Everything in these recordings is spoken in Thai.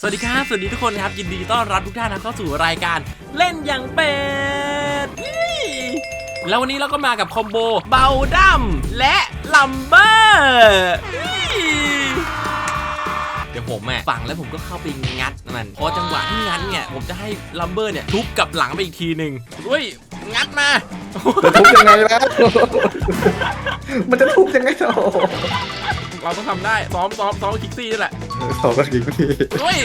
สวัสดีครับ สวัสดีทุกคนครับ ยินดีต้อนรับทุกท่านนะเข้าสู่รายการเล่นอย่างเป็ดนี่แล้ววันนี้เราก็มากับคอมโบเบาดัมและลัมเบอร์นี่เดี๋ยวผมอะฟังแล้วผมก็เข้าไปงัดมันพอจังหวะที่งัดเนี่ย ผมจะให้ลัมเบอร์เนี่ยทุบกลับหลังไปอีกทีหนึ่งด้วยงัดมาจะทุบยังไงแล้ว มันจะทุบยังไงโอ้เราต้องทำได้ซ้อมซ้อมซ้อมคิกซี่นี่แหละ สองนาทีก็ทีด้วย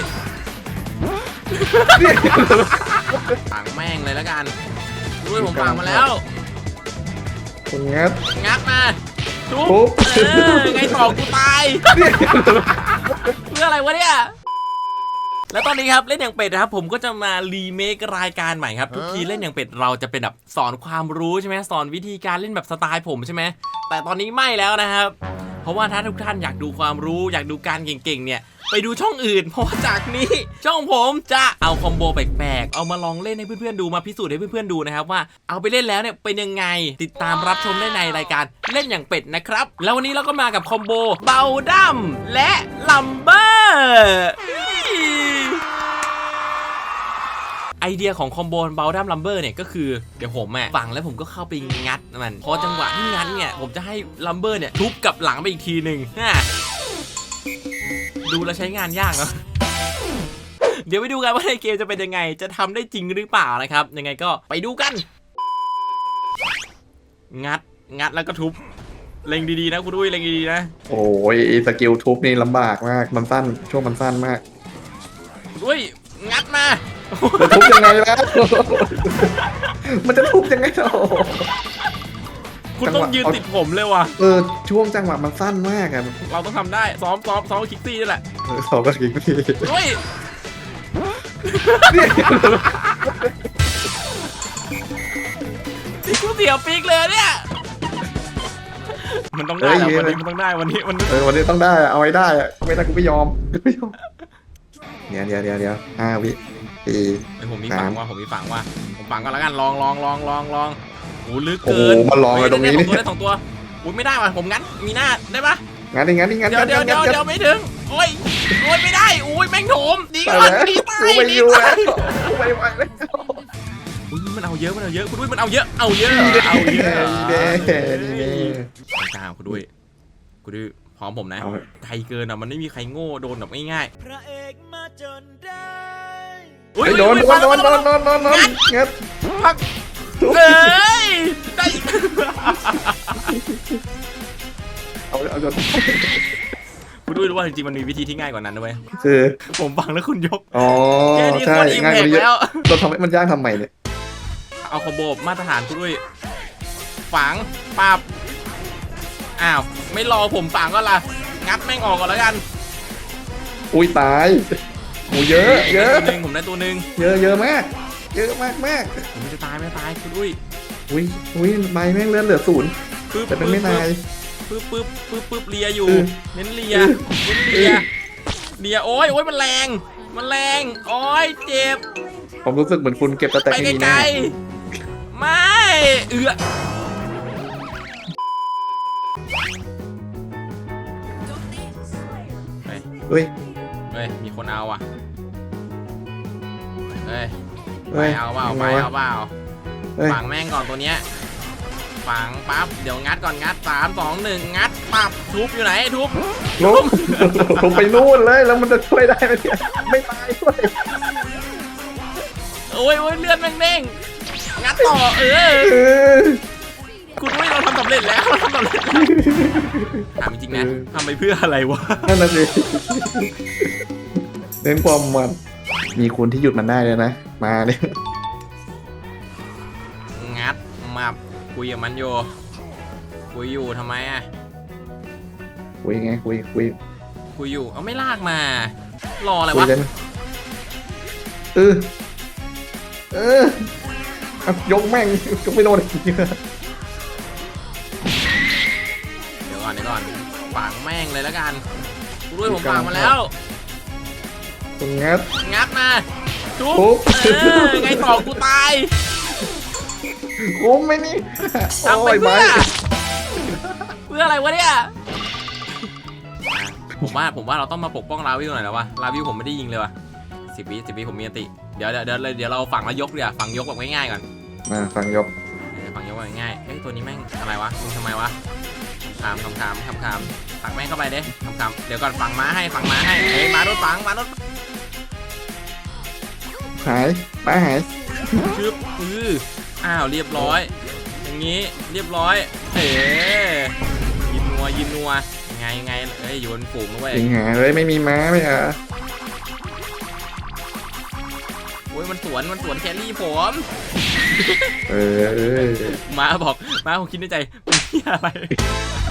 ฝังแม่งเลยแล้วกันด้วยผมฝังมาแล้วตรงงัด งัดมาทุทุบบเออไงต่อกูตาย เพื่ออะไรวะเนี่ย แล้วตอนนี้ครับเล่นอย่างเป็ดนะครับ ผมก็จะมารีเมครายการใหม่ครับ ทุกทีเล่นอย่างเป็ดเราจะเป็นแบบสอนความรู้ใช่ไหมสอนวิธีการเล่นแบบสไตล์ผมใช่ไหมแต่ตอนนี้ไม่แล้วนะครับ เพราะว่าถ้าทุกท่านอยากดูความรู้อยากดูการเก่งๆ เนี่ย ไปดูช่องอื่น เพราะว่าจากนี้ ช่องผมจะเอาคอมโบแปลกๆ เอามาลองเล่นให้เพื่อนๆดูมาพิสูจน์ให้เพื่อนๆดูนะครับว่าเอาไปเล่นแล้วเนี่ยเป็นยังไงติดตามรับชมได้ในรายการเล่นอย่างเป็ดนะครับ แล้ววันนี้เราก็มากับคอมโบเบาดัมและลัมเบอร์ ไอเดียของคอมโบเบลดัมลัมเบอร์เนี่ยก็คือเดี๋ยวผมอะฟังแล้วผมก็เข้าไปงัดมันพอจังหวะที่งัดเนี่ยผมจะให้ลัมเบอร์เนี่ยทุบกลับหลังไปอีกทีหนึ่งฮะดูแล้วใช้งานยากเนาะเดี๋ยวไปดูกันว่าในเกมจะเป็นยังไง จะทำได้จริงหรือเปล่านะครับ ยังไงก็ไปดูกัน งัด งัดแล้วก็ทุบ เล็งดีๆนะคุณดุ้ยเล็งดีๆนะ โอ้ยไอ้สกิลทุบนี่ลำบากมาก มันสั้น ช่วงมันสั้นมากคุณดุ้ยงัดมา จะทุบยังไงแล้ว มันจะทุบยังไงโอ้คุณต้องยืนติดผมเลยว่ะ เออช่วงจังหวะมันสั้นมากอะเราต้องทำได้ซ้อมซ้อมซ้อมคิกซี่นี่แหละเออสองนาทีก็ทีคุณดุ้ยเนี่ยนี่กูเสียวปีกเลยเนี่ย มันต้องได้แล้ววันนี้มันต้องได้วันนี้มัน เออวันนี้ต้องได้อะเอาไว้ได้อะไม่ได้กูไม่ยอมไม่ยอม เดี๋ยวเดี๋ยวเดี๋ยวเดี๋ยวห้าวิสี่เดี๋ยวผมมีฝังว่าผมมีฝังว่าผมฝังก็แล้วกันลองลองลองลองลองโอ้ลึกโอ้โหเกินมาลองเลยตรงนี้ได้นี่ได้สองตัวได้สองตัวอุ้ยไม่ได้ว่ะผมงั้นมีหน้าได้ปะงั้นดิงั้นดิงั้นเดี๋ยวเดี๋ยวเดี๋ยวงั้น เดี๋ยวไม่ถึงโอ้ยโอ้ยไม่ได้โอ้ยแม่งโถมดีตายก่อนแล้วดีตายกูไม่ดีอยู่ตาแล้ยวกูไม่ไหวแล้วอุ้ยมันเอาเยอะมันเอาเยอะคุณดุ้ยมันเอาเยอะเอาเยอะ ดีเด้เอาเยอะดีเด้ดีเด้กล้าคุณดุ้ยคุณดุ้ย พร้อมผมนะเอาไทยเกินอะมันไม่มีใครโง่โดนแบบง่ายพระเอกมาจนได้ๆอุ้ยไอ้โดนโดนโดนโดนโดนโดนโดนงัดพักเอ้ยได้เอาเอาโดนคุณดุ้ยรู้ว่าจริงๆมันมีวิธีที่ง่ายกว่านั้นด้วยคือผมฟังแล้วคุณยก อ๋อแค่นี้ใช่โคตรอิมง่ายแพกกว่านี้เยแล้วอะเราทำให้มันยากทำไมเนี่ย เอาคอมโบมาตรฐานคุณด้วยฝังปับ อ้าว ไม่รอผมฝังก็ล่ะงัดแม่งออกก่อนแล้วกันอุ้ยตายโอ้เยอะ เยอะตัวหนึ่งผมได้ตัวหนึ่งเยอะเยอะมาก เยอะมากมากผมไม่จะตายไม่ตายคุณอุ้ยอุ้ยอุ้ยใบแม่งเลือดเหลือศูนย์ปึ๊บแต่เป็นไม่นาย ปึ๊บปึ๊บปึ๊บปึ๊บเลียอยู่อือเน้นเลียอือเน้นเลียเลียโอ้ยโอ้ยมันแรง มันแรงโอ้ยเจ็บ ผมรู้สึกเหมือนคุณเก็บตะแตกไปไม่มีไกแน่ลๆไม่ เอือ เฮ้ยเฮ้ย เฮ้ย มีคนเอาอะ เฮ้ย ไปเฮ้ยเอาเปล่ายังไปไงวะเอาเปล่าเฮ้ยฝังแม่งก่อนตัวเนี้ยฝังปั๊บ เดี๋ยวงัดก่อนงัดสามสองหนึ่งงัดปับทุบอยู่ไหนทุบล้มลงไปนู่นเลยแล้วมันจะช่วยได้ไหมเนี่ยไม่ตายด้วยโอ้ยโอ้ยเลือดแม่งเด้งงัดต่อเออเออ คุณไม่เราทำสำเร็จแล้วเราทำสำเร็จแล้วถามจริงๆนะเออทำไปเพื่ออะไรวะนั่นน่ะสิเน้นความมัน มีคุณที่หยุดมันได้เลยนะ มาเนี่ยงัดมาคุยกับมันอยู่คุยอยู่ทำไมอะคุยไงคุยคุยคุยอยู่เอาไม่ลากมา รออะไรคุยวะกันเออเออเอายกแม่งยกไม่โดนอีกเดี๋ย ฝังแม่งเลยแล้วกันกูด้วยผมฝังมาแล้วตรงงัดงัดมาทุบทุบเออไงต่อกูตายคุ้มไหมนี่ทำไปโอ้ยเพื่อไม่เพื่ออะไรวะเนี่ยผมว่าผมว่าเราต้องมาปกป้องลาวิวหน่อยแล้ววะลาวิวผมไม่ได้ยิงเลยว่ะสิบวิสิบวิผมมีอันติเดี๋ยวเดี๋ยวเดี๋ยวเดี๋ยวเราฝังแล้วยกเดี๋ยวฝังยกแบบง่ายๆก่อนมาฟังยกเออฝังยกแบบง่ายๆเอ้ยตัวนี้แม่งอะไรวะมึงทำไมวะ คามคำคามคำคามฝังแม่งเข้าไปเด้คำคามเดี๋ยวก่อนฝังม้าให้ฝังม้าให้เฮ้ยม้าโดนฝังม้าโดนหายป้าหายชึบอืออ้าวเรียบร้อย อย่างนี้เรียบร้อยเอ๋ยินนัวยินนัวยังไงยังไงเอ้ยอยู่บนฝูงด้วยยิงหาเลยไม่มีม้าไม่เหรอโอ้ยมันสวนมันสวนแครี่ผมเออเออม้าบอกม้าผมคิดในใจเป็นเหี้ยอะไรไ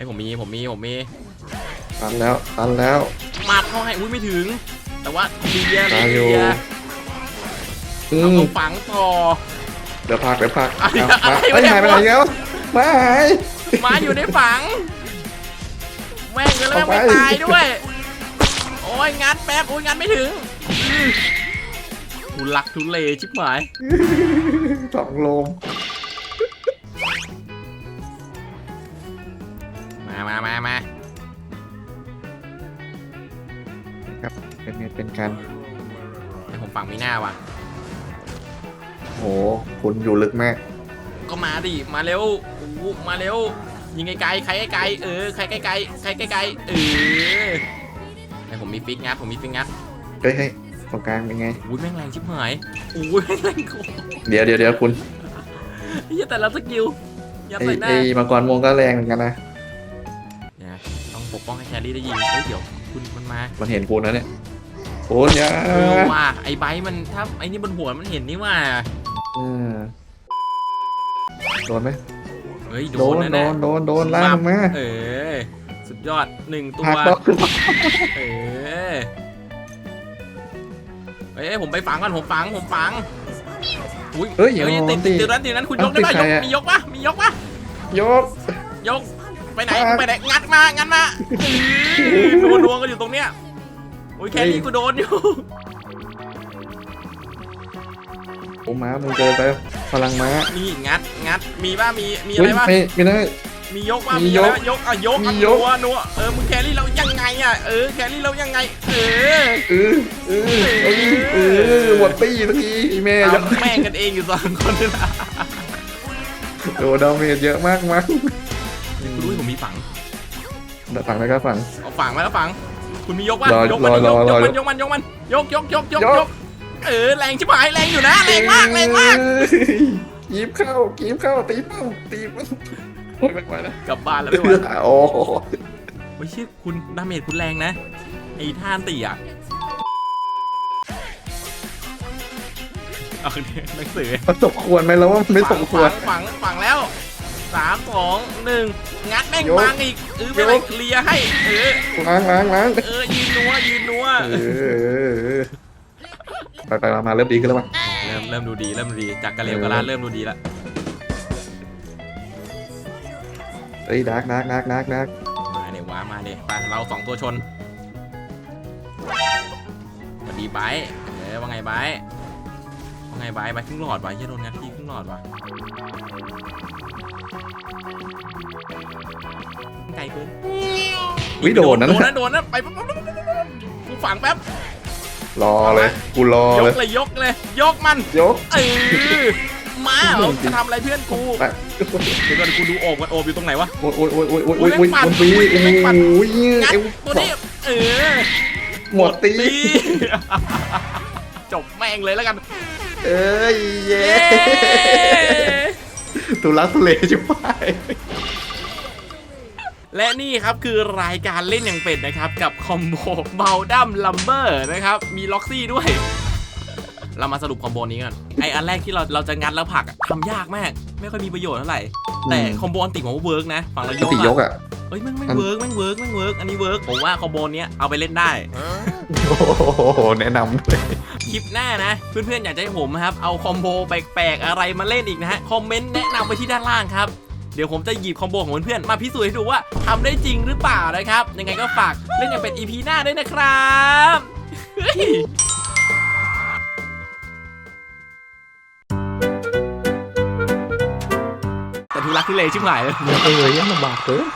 อยผมมีผมมีผมมีตันแล้วตันแล้ว มาเข้าให้อุ้ยไม่ถึง แต่ว่าเลียตายอยู่เลียอืเอามตัวฝังต่อ เดี๋ยวพักเดี๋ยวพักอะไรเอาอะไรมาเอ้ยเนี่ย หายไปไหนแล้วมาหายม้าอยู่ในฝัง แม่งเลยแล้วแม่งเอาไปไม่ตายด้วย โอ้ยงัดแป๊บโอ้ยงัดไม่ถึงทุลักทุเลชิบหายสองโลม มามามามาครับเป็นไงเป็นการให้ผมฝังมีหน้าว่ะ โหคุณอยู่ลึกมากก็มาดิ มาเร็วโอ้โหมาเร็ว ยิงไกลๆ ใครไกลๆ เออ ใครไกลๆ ใครไกลๆ เออไอผมมีฟิกงัด ผมมีฟิกงัดเฮ้ยเฮ้ยตรงกลางเป็นไงอุ้ยแม่งแรงชิบหายอุ้ยแม่งแรงโคตรเดี๋ยวเดี๋ยวเดี๋ยวคุณเฮียแต่ละสกิลยัดไอ้ใส่หน้าไอ้มังกรม่วงก็แรงเหมือนกันนะ ปกป้องให้แครี่ได้ยิงเฮ้ยเดี๋ยวคุณมันมามันเห็นคุณนะเนี่ยคุณอย่าเออว่าไอ้ไบร์ทมันถ้าไอ้นี่บนหัวมันเห็นนี่ว่าเออโดนไหมเฮ้ยโดโดนนนะโดเนี่ยนโดนโดนล่างมาเออสุดยอดหนึ่งตัวหักบล็อกเออเอ้ยผมไปฝังก่อนผมฝังผมฝังอุ้ยเฮ้ยอย่าเฮ้ยโดติดนติตีดติดนั้นติดนั้นคุณยกได้ป่ะเอ้ายติดกใครอะมียกปะมียกปะยกยก ไปไหนอะไปไหนงัดมางัดมาเออนัวนัวกันอยู่ตรงเนี้ยโอ้ยแค่นี้กูโดนอยู่โอ้ม้ามึงเจอไปพลังม้านี่งัดงัดมีป่ะมีมีอะเฮ้ไรยป่ะไม่ไม่ได้มียกป่ะมีมีอะไรยกป่ะยกอะยกอะมียกนัวนัวเออมึงแครี่เรายังไงอะเออแครี่เรายังไง เออเออเออเออเออหมดตีสักทีแม่ยเอากแม่งกันเองอยู่สองคนนี่นะโดนดาเมจเยอะมากมั้งคุณรู้ผมมี ฝังแต่ฝั่งแล้วก็ฝั่งเอาฝังมาแล้วฝัง คุณมียกป่ะรอยกมันรอยยกรอยยกมันยกมันยกมันยกยกยกยกยกยกเออแรงชิบหายแรงอยู่นะแรงมากแรงมากเอ้ยกีบเข้ากีบเข้าตีเป้าตีมันโอ้ยไม่ไหวแล้วกลับบ้านแล้วไม่ไหวโอ้โหโอ้ยชื่อคุณดาเมจคุณแรงนะไอ้ท่านตีอะเอาเนี่ยหนังสือมันสมควรไหมแล้วว่ามันไม่สมควรฝังฝังฝังแล้ว สามสองหนึ่งงัดแม่งยกฟังอีกเออไม่เป็นไรยก เคลียร์ให้ เออ ล้างล้างล้างเออยืนนัวยืนนัวเออเออเออไปไปมามาเริ่มดีขึ้นแล้วมั้งเริ่มเริ่มดูดีเริ่มดูดีจากกระเลวกระลาดเริ่มดูดีละเฮ้ยดักดักดักดักดักมาเนี่ยวะมาเนี่ยไปเราสองตัวชนสวัสดีไบร์ทเออว่าไงไบร์ทว่า ไงไบร์ทไบร์ทครึ่งหลอดวะเฮียโดนงัดที่ครึ่งหลอดวะไกลเกินวิโดนนั้นโดนนะโดนนะไปปั๊บปั๊บปั๊บปั๊บปั๊บกูฝังแป๊บรอเลย กูรอยเลยกเลยยกเลย ยกมันยกเออมาเหรอจะทำอะไรเพื่อนกูไปเดี๋ยวก่อนกูดูโอบกันโอบอยู่ตรงไหนวะโอ้ยโอ้ยโอ้ยโอ้ยโอ้ยโอ้ยโอ้โอ้ยยแม่งปั่นมันปีโอ้ยโอ้แม่งปั่นยงัดเอวตัวนี้เออหมดตีตีจบแม่งเลยแล้วกัน เอ้ยเย้เย้ตุลักทุเลชิบหายและนี่ครับคือรายการเล่นอย่างเป็ดนะครับ กับคอมโบเบลดัมลัมเบอร์นะครับ มีล็อกซี่ด้วย เรามาสรุปคอมโบนี้กันไออันแรกที่เราเราจะงัดแล้วผลักอะทำยากมาก ไม่ค่อยมีประโยชน์เท่าไหร่ แต่คอมโบอันติผมว่าเวิร์กนะ ฝั่งเรายกติยกอะอะ เอ้ยแม่งแม่งอันเวิร์กแม่งเวิร์กแม่งเวิร์กอันนี้เวิร์กผมว่าคอมโบเนี้ยเอาไปเล่นได้ โอ้โหแนะนำเลยคลิปหน้านะ เพื่อนๆอยากจะให้ผมนะครับ เอาคอมโบแปลกๆอะไรมาเล่นอีกนะฮะ คอมเมนต์แนะนำไปที่ด้านล่างครับ เดี๋ยวผมจะหยิบคอมโบของเพื่อนๆมาพิสูจน์ให้ดูว่าทำได้จริงหรือเปล่านะครับ ยังไงก็ฝากเล่นอย่างเป็น EP หน้าด้วยนะครับเฮ้ยแต่ทุลักทุเลชิบหายเลย เออยังลำบากเกิน